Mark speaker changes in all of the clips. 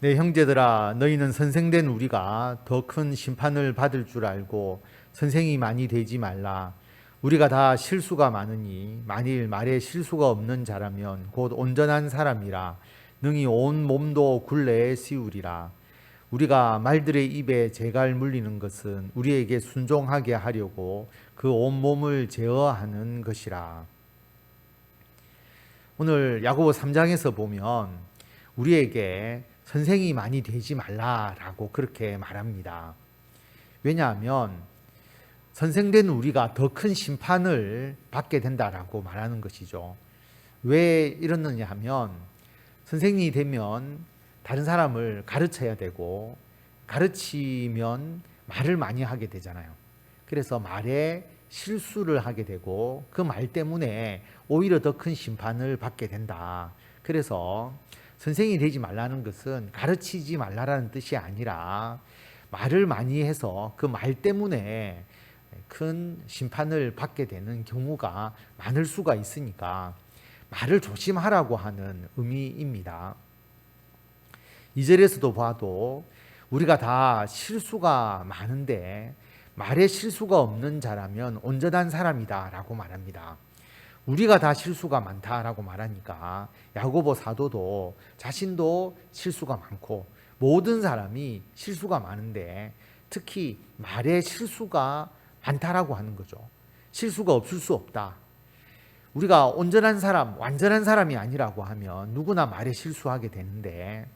Speaker 1: 내 형제들아 너희는 선생된 우리가 더 큰 심판을 받을 줄 알고 선생이 많이 되지 말라. 우리가 다 실수가 많으니 만일 말에 실수가 없는 자라면 곧 온전한 사람이라. 능히 온 몸도 굴레에 씌우리라. 우리가 말들의 입에 재갈 물리는 것은 우리에게 순종하게 하려고 그 온 몸을 제어하는 것이라. 오늘 야고보 3장에서 보면 우리에게 선생이 많이 되지 말라라고 그렇게 말합니다. 왜냐하면 선생된 우리가 더 큰 심판을 받게 된다라고 말하는 것이죠. 왜 이러느냐 하면 선생이 되면 다른 사람을 가르쳐야 되고 가르치면 말을 많이 하게 되잖아요. 그래서 말에 실수를 하게 되고 그 말 때문에 오히려 더 큰 심판을 받게 된다. 그래서 선생이 되지 말라는 것은 가르치지 말라라는 뜻이 아니라 말을 많이 해서 그 말 때문에 큰 심판을 받게 되는 경우가 많을 수가 있으니까 말을 조심하라고 하는 의미입니다. 이절에서도 봐도 우리가 다 실수가 많은데 말에 실수가 없는 자라면 온전한 사람이다 라고 말합니다. 우리가 다 실수가 많다라고 말하니까 야고보 사도도 자신도 실수가 많고 모든 사람이 실수가 많은데 특히 말에 실수가 많다라고 하는 거죠. 실수가 없을 수 없다. 우리가 온전한 사람, 완전한 사람이 아니라고 하면 누구나 말에 실수하게 되는데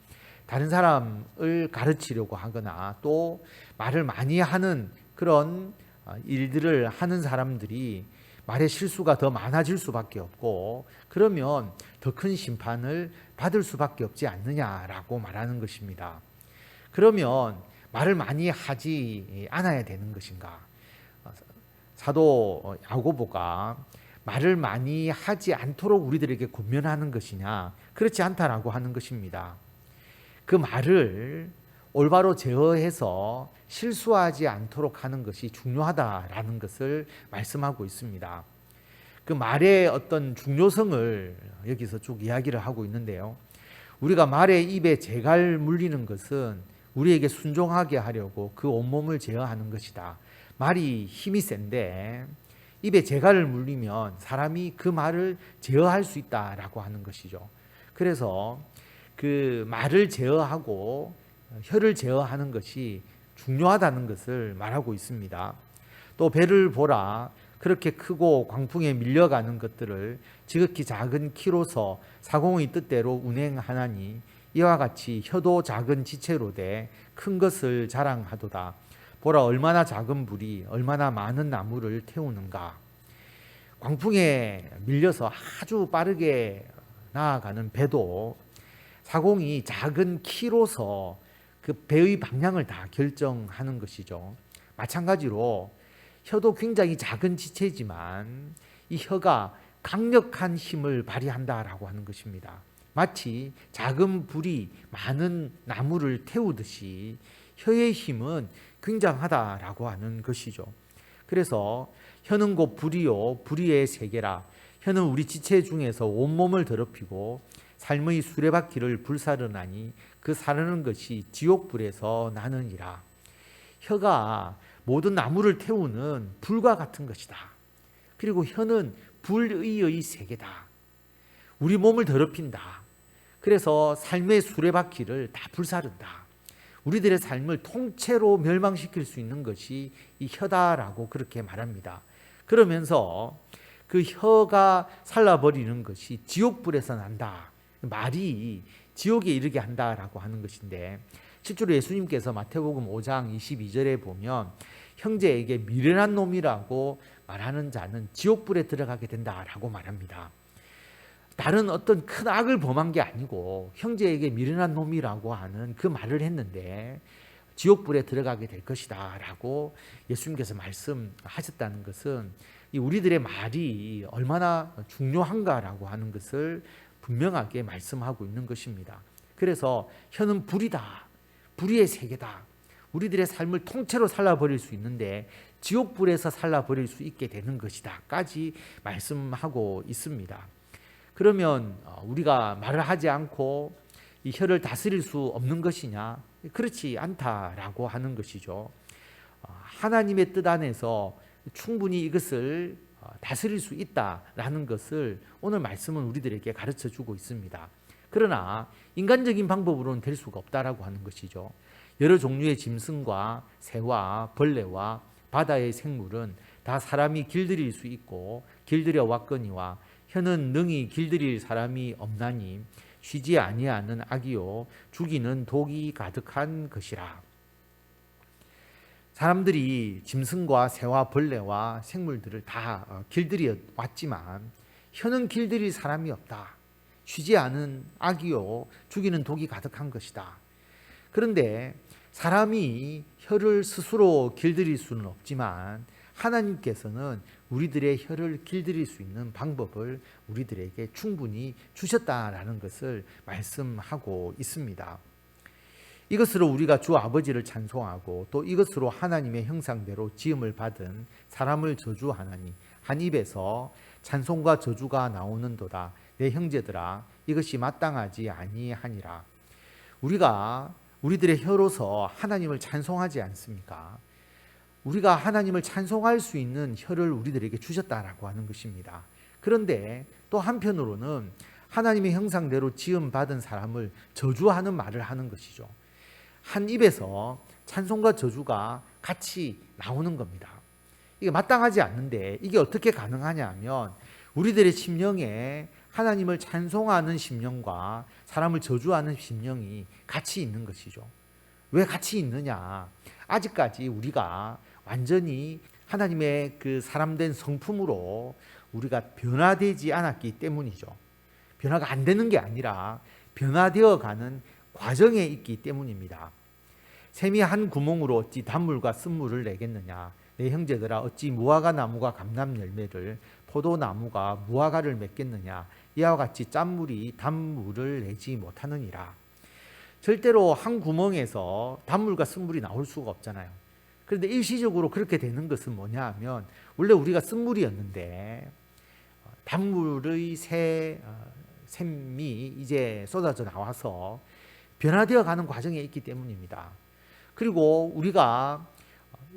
Speaker 1: 다른 사람을 가르치려고 하거나 또 말을 많이 하는 그런 일들을 하는 사람들이 말의 실수가 더 많아질 수밖에 없고 그러면 더 큰 심판을 받을 수밖에 없지 않느냐라고 말하는 것입니다. 그러면 말을 많이 하지 않아야 되는 것인가? 사도 야고보가 말을 많이 하지 않도록 우리들에게 권면하는 것이냐? 그렇지 않다라고 하는 것입니다. 그 말을 올바로 제어해서 실수하지 않도록 하는 것이 중요하다라는 것을 말씀하고 있습니다. 그 말의 어떤 중요성을 여기서 쭉 이야기를 하고 있는데요. 우리가 말의 입에 재갈 물리는 것은 우리에게 순종하게 하려고 그 온몸을 제어하는 것이다. 말이 힘이 센데 입에 재갈을 물리면 사람이 그 말을 제어할 수 있다라고 하는 것이죠. 그래서 그 말을 제어하고 혀를 제어하는 것이 중요하다는 것을 말하고 있습니다. 또 배를 보라 그렇게 크고 광풍에 밀려가는 것들을 지극히 작은 키로서 사공의 뜻대로 운행하나니 이와 같이 혀도 작은 지체로 돼 큰 것을 자랑하도다. 보라 얼마나 작은 불이 얼마나 많은 나무를 태우는가. 광풍에 밀려서 아주 빠르게 나아가는 배도 사공이 작은 키로서 그 배의 방향을 다 결정하는 것이죠. 마찬가지로 혀도 굉장히 작은 지체지만 이 혀가 강력한 힘을 발휘한다라고 하는 것입니다. 마치 작은 불이 많은 나무를 태우듯이 혀의 힘은 굉장하다라고 하는 것이죠. 그래서 혀는 곧 불이요 불의의 세계라. 혀는 우리 지체 중에서 온몸을 더럽히고 삶의 수레바퀴를 불사르나니 그 사르는 것이 지옥불에서 나느니라. 혀가 모든 나무를 태우는 불과 같은 것이다. 그리고 혀는 불의의 세계다. 우리 몸을 더럽힌다. 그래서 삶의 수레바퀴를 다 불사른다. 우리들의 삶을 통째로 멸망시킬 수 있는 것이 이 혀다라고 그렇게 말합니다. 그러면서 그 혀가 살라버리는 것이 지옥불에서 난다. 말이 지옥에 이르게 한다라고 하는 것인데 실제로 예수님께서 마태복음 5장 22절에 보면 형제에게 미련한 놈이라고 말하는 자는 지옥불에 들어가게 된다라고 말합니다. 다른 어떤 큰 악을 범한 게 아니고 형제에게 미련한 놈이라고 하는 그 말을 했는데 지옥불에 들어가게 될 것이다 라고 예수님께서 말씀하셨다는 것은 우리들의 말이 얼마나 중요한가라고 하는 것을 분명하게 말씀하고 있는 것입니다. 그래서 혀는 불이다. 불의의 세계다. 우리들의 삶을 통째로 살라버릴 수 있는데 지옥불에서 살라버릴 수 있게 되는 것이다 까지 말씀하고 있습니다. 그러면 우리가 말을 하지 않고 이 혀를 다스릴 수 없는 것이냐? 그렇지 않다라고 하는 것이죠. 어, 하나님의 뜻 안에서 충분히 이것을 어, 다스릴 수 있다라는 것을 오늘 말씀은 우리들에게 가르쳐 주고 있습니다. 그러나 인간적인 방법으로는 될 수가 없다라고 하는 것이죠. 여러 종류의 짐승과 새와 벌레와 바다의 생물은 다 사람이 길들일 수 있고 길들여 왔거니와 혀는 능히 길들일 사람이 없나니 쉬지 아니하는 악이요 죽이는 독이 가득한 것이라. 사람들이 짐승과 새와 벌레와 생물들을 다 어, 길들여 왔지만 혀는 길들일 사람이 없다. 쉬지 않은 악이요 죽이는 독이 가득한 것이다. 그런데 사람이 혀를 스스로 길들일 수는 없지만 하나님께서는 우리들의 혀를 길들일 수 있는 방법을 우리들에게 충분히 주셨다라는 것을 말씀하고 있습니다. 이것으로 우리가 주 아버지를 찬송하고 또 이것으로 하나님의 형상대로 지음을 받은 사람을 저주하나니 한 입에서 찬송과 저주가 나오는도다 내 형제들아 이것이 마땅하지 아니하니라 우리가 우리들의 혀로서 하나님을 찬송하지 않습니까? 우리가 하나님을 찬송할 수 있는 혀를 우리들에게 주셨다라고 하는 것입니다. 그런데 또 한편으로는 하나님의 형상대로 지음 받은 사람을 저주하는 말을 하는 것이죠. 한 입에서 찬송과 저주가 같이 나오는 겁니다. 이게 마땅하지 않는데 이게 어떻게 가능하냐 하면 우리들의 심령에 하나님을 찬송하는 심령과 사람을 저주하는 심령이 같이 있는 것이죠. 왜 같이 있느냐? 아직까지 우리가 완전히 하나님의 그 사람된 성품으로 우리가 변화되지 않았기 때문이죠. 변화가 안 되는 게 아니라 변화되어 가는 과정에 있기 때문입니다. 샘이 한 구멍으로 어찌 단물과 쓴물을 내겠느냐? 내 형제들아 어찌 무화과 나무가 감람 열매를 포도나무가 무화과를 맺겠느냐? 이와 같이 짠물이 단물을 내지 못하느니라. 절대로 한 구멍에서 단물과 쓴물이 나올 수가 없잖아요. 그런데 일시적으로 그렇게 되는 것은 뭐냐 하면 원래 우리가 쓴물이었는데 어, 단물의 새 어, 샘이 이제 쏟아져 나와서 변화되어 가는 과정에 있기 때문입니다. 그리고 우리가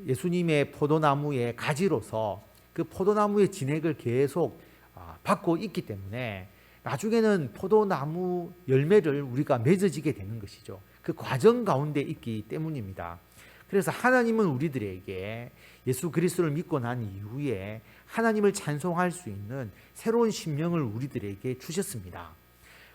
Speaker 1: 예수님의 포도나무의 가지로서 그 포도나무의 진액을 계속 아, 받고 있기 때문에 나중에는 포도나무 열매를 우리가 맺어지게 되는 것이죠. 그 과정 가운데 있기 때문입니다. 그래서 하나님은 우리들에게 예수 그리스도를 믿고 난 이후에 하나님을 찬송할 수 있는 새로운 심령을 우리들에게 주셨습니다.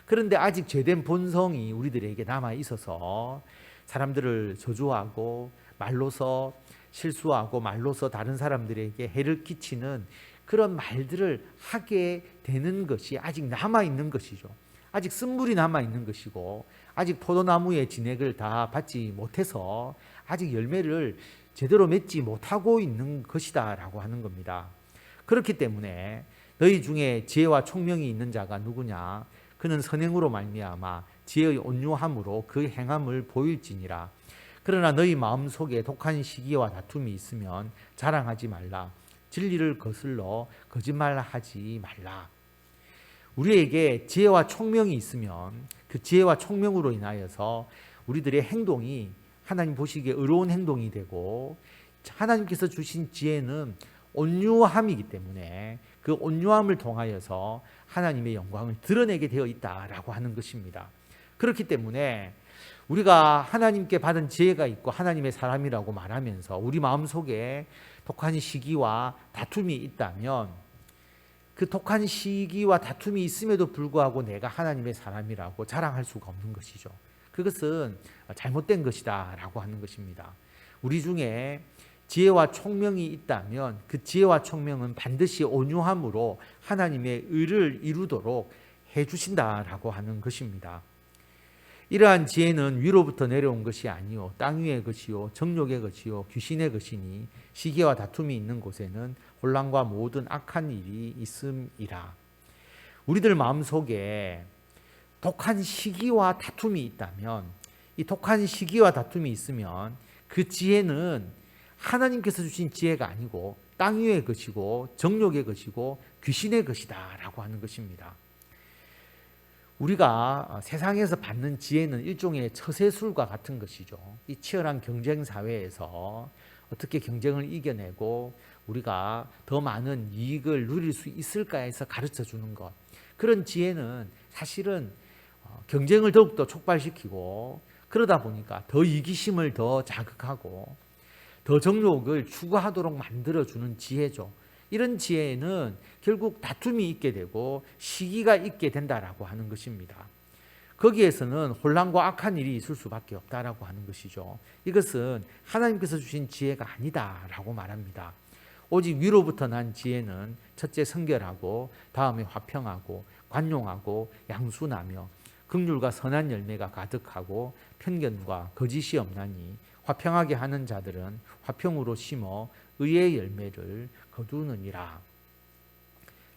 Speaker 1: 그런데 아직 죄된 본성이 우리들에게 남아 있어서 사람들을 저주하고 말로서 실수하고 말로서 다른 사람들에게 해를 끼치는 그런 말들을 하게 되는 것이 아직 남아 있는 것이죠. 아직 쓴물이 남아 있는 것이고 아직 포도나무의 진액을 다 받지 못해서 아직 열매를 제대로 맺지 못하고 있는 것이다라고 하는 겁니다. 그렇기 때문에 너희 중에 지혜와 총명이 있는 자가 누구냐? 그는 선행으로 말미암아 지혜의 온유함으로 그 행함을 보일지니라. 그러나 너희 마음 속에 독한 시기와 다툼이 있으면 자랑하지 말라. 진리를 거슬러 거짓말하지 말라. 우리에게 지혜와 총명이 있으면 그 지혜와 총명으로 인하여서 우리들의 행동이 하나님 보시기에 의로운 행동이 되고 하나님께서 주신 지혜는 온유함이기 때문에 그 온유함을 통하여서 하나님의 영광을 드러내게 되어 있다라고 하는 것입니다. 그렇기 때문에 우리가 하나님께 받은 지혜가 있고 하나님의 사람이라고 말하면서 우리 마음 속에 독한 시기와 다툼이 있다면 그 독한 시기와 다툼이 있음에도 불구하고 내가 하나님의 사람이라고 자랑할 수가 없는 것이죠. 그것은 잘못된 것이다라고 하는 것입니다. 우리 중에 지혜와 총명이 있다면 그 지혜와 총명은 반드시 온유함으로 하나님의 의를 이루도록 해 주신다라고 하는 것입니다. 이러한 지혜는 위로부터 내려온 것이 아니요 땅 위의 것이요 정욕의 것이요 귀신의 것이니 시기와 다툼이 있는 곳에는 혼란과 모든 악한 일이 있음이라. 우리들 마음속에 독한 시기와 다툼이 있다면 이 독한 시기와 다툼이 있으면 그 지혜는 하나님께서 주신 지혜가 아니고 땅 위의 것이고 정욕의 것이고 귀신의 것이다라고 하는 것입니다. 우리가 세상에서 받는 지혜는 일종의 처세술과 같은 것이죠. 이 치열한 경쟁 사회에서 어떻게 경쟁을 이겨내고 우리가 더 많은 이익을 누릴 수 있을까 해서 가르쳐 주는 것. 그런 지혜는 사실은 어, 경쟁을 더욱더 촉발시키고 그러다 보니까 더 이기심을 더 자극하고 더 정욕을 추구하도록 만들어주는 지혜죠. 이런 지혜는 결국 다툼이 있게 되고 시기가 있게 된다라고 하는 것입니다. 거기에서는 혼란과 악한 일이 있을 수밖에 없다라고 하는 것이죠. 이것은 하나님께서 주신 지혜가 아니다라고 말합니다. 오직 위로부터 난 지혜는 첫째 성결하고 다음에 화평하고 관용하고 양순하며 극률과 선한 열매가 가득하고 편견과 거짓이 없나니 화평하게 하는 자들은 화평으로 심어 의의 열매를 거두느니라.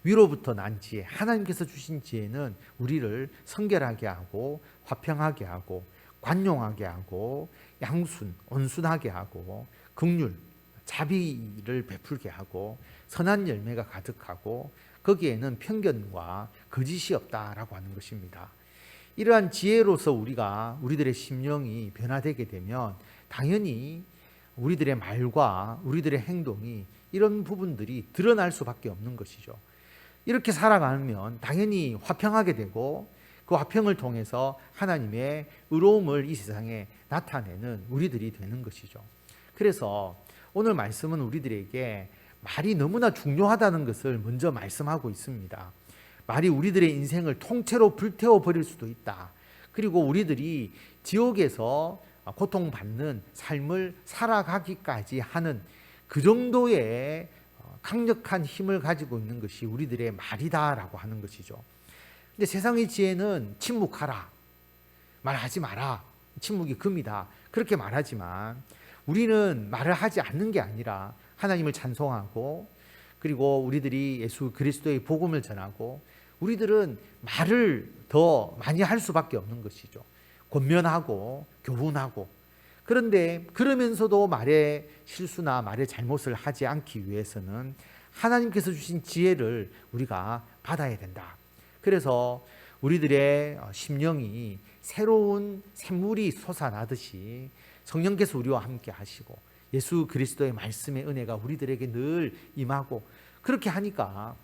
Speaker 1: 위로부터 난 지혜, 하나님께서 주신 지혜는 우리를 성결하게 하고 화평하게 하고 관용하게 하고 양순, 온순하게 하고 극률, 자비를 베풀게 하고 선한 열매가 가득하고 거기에는 편견과 거짓이 없다라고 하는 것입니다. 이러한 지혜로서 우리가 우리들의 심령이 변화되게 되면 당연히 우리들의 말과 우리들의 행동이 이런 부분들이 드러날 수밖에 없는 것이죠. 이렇게 살아가면 당연히 화평하게 되고 그 화평을 통해서 하나님의 의로움을 이 세상에 나타내는 우리들이 되는 것이죠. 그래서 오늘 말씀은 우리들에게 말이 너무나 중요하다는 것을 먼저 말씀하고 있습니다. 말이 우리들의 인생을 통째로 불태워 버릴 수도 있다. 그리고 우리들이 지옥에서 고통받는 삶을 살아가기까지 하는 그 정도의 강력한 힘을 가지고 있는 것이 우리들의 말이다라고 하는 것이죠. 근데 세상의 지혜는 침묵하라. 말하지 마라. 침묵이 금이다. 그렇게 말하지만 우리는 말을 하지 않는 게 아니라 하나님을 찬송하고 그리고 우리들이 예수 그리스도의 복음을 전하고 우리들은 말을 더 많이 할 수밖에 없는 것이죠. 권면하고 교훈하고 그런데 그러면서도 말의 실수나 말의 잘못을 하지 않기 위해서는 하나님께서 주신 지혜를 우리가 받아야 된다. 그래서 우리들의 심령이 새로운 샘물이 솟아나듯이 성령께서 우리와 함께 하시고 예수 그리스도의 말씀의 은혜가 우리들에게 늘 임하고 그렇게 하니까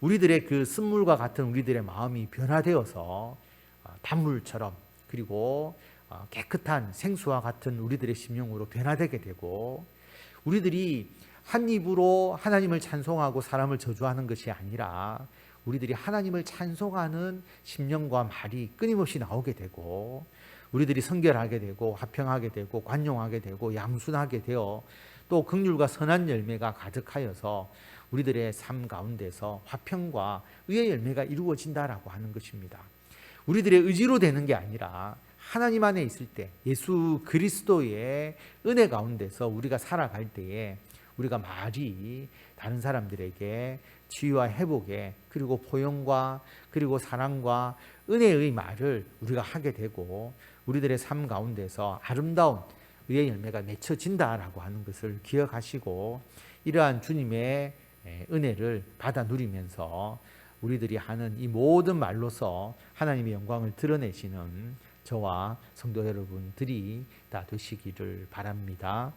Speaker 1: 우리들의 그 쓴물과 같은 우리들의 마음이 변화되어서 단물처럼 그리고 어, 깨끗한 생수와 같은 우리들의 심령으로 변화되게 되고 우리들이 한 입으로 하나님을 찬송하고 사람을 저주하는 것이 아니라 우리들이 하나님을 찬송하는 심령과 말이 끊임없이 나오게 되고 우리들이 성결하게 되고 화평하게 되고 관용하게 되고 양순하게 되어 또 극률과 선한 열매가 가득하여서 우리들의 삶 가운데서 화평과 의의 열매가 이루어진다라고 하는 것입니다. 우리들의 의지로 되는 게 아니라 하나님 안에 있을 때 예수 그리스도의 은혜 가운데서 우리가 살아갈 때에 우리가 말이 다른 사람들에게 치유와 회복에 그리고 포용과 그리고 사랑과 은혜의 말을 우리가 하게 되고 우리들의 삶 가운데서 아름다운 의의 열매가 맺혀진다라고 하는 것을 기억하시고 이러한 주님의 은혜를 받아 누리면서 우리들이 하는 이 모든 말로서 하나님의 영광을 드러내시는 저와 성도 여러분들이 다 되시기를 바랍니다.